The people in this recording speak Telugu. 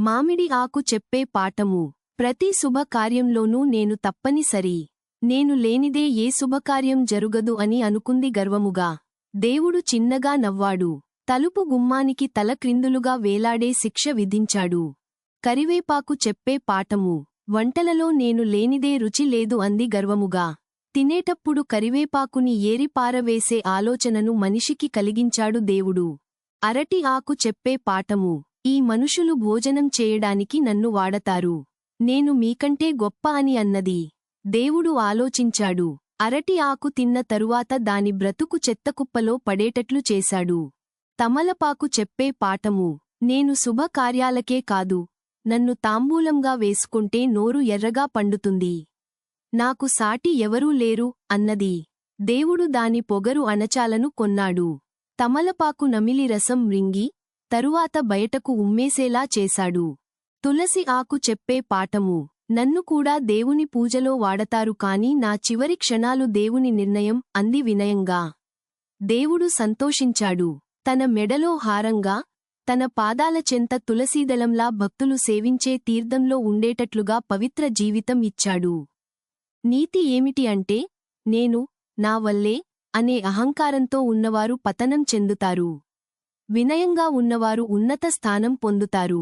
మామిడి ఆకు చెప్పే పాఠము. ప్రతి శుభకార్యంలోనూ నేను తప్పనిసరి. నేను లేనిదే ఏ శుభకార్యం జరుగదు అని అనుకుంది గర్వముగా. దేవుడు చిన్నగా నవ్వాడు. తలుపు గుమ్మానికి తల క్రిందులుగా వేలాడే శిక్ష విధించాడు. కరివేపాకు చెప్పే పాఠము. వంటలలో నేను లేనిదే రుచి లేదు అంది గర్వముగా. తినేటప్పుడు కరివేపాకుని ఏరిపారవేసే ఆలోచనను మనిషికి కలిగించాడు దేవుడు. అరటి ఆకు చెప్పే పాఠము. ఈ మనుషులు భోజనం చేయడానికి నన్ను వాడతారు. నేను మీకంటే గొప్ప అని అన్నది. దేవుడు ఆలోచించాడు. అరటి ఆకు తిన్న తరువాత దాని బ్రతుకు చెత్తకుప్పలో పడేటట్లు చేశాడు. తమలపాకు చెప్పే పాఠము. నేను శుభకార్యాలకే కాదు. నన్ను తాంబూలంగా వేసుకుంటే నోరు ఎర్రగా పండుతుంది. నాకు సాటి ఎవరూ లేరు అన్నది. దేవుడు దాని పొగరు అణచాలను కొన్నాడు. తమలపాకు నమిలి రసం రింగి తరువాత బయటకు ఉమ్మేసేలా చేశాడు. తులసి ఆకు చెప్పే పాఠము నన్ను కూడా దేవుని పూజలో వాడతారు కాని నా చివరి క్షణాలు దేవుని నిర్ణయం అంది వినయంగా. దేవుడు సంతోషించాడు. తన మెడలో హారంగా తన పాదాల చెంత తులసీదళంలా భక్తులు సేవించే తీర్థంలో ఉండేటట్లుగా పవిత్ర జీవితం ఇచ్చాడు. నీతి ఏమిటి అంటే నేను నా వల్లే అనే అహంకారంతో ఉన్నవారు పతనం చెందుతారు. వినయంగా ఉన్నవారు ఉన్నత స్థానం పొందుతారు.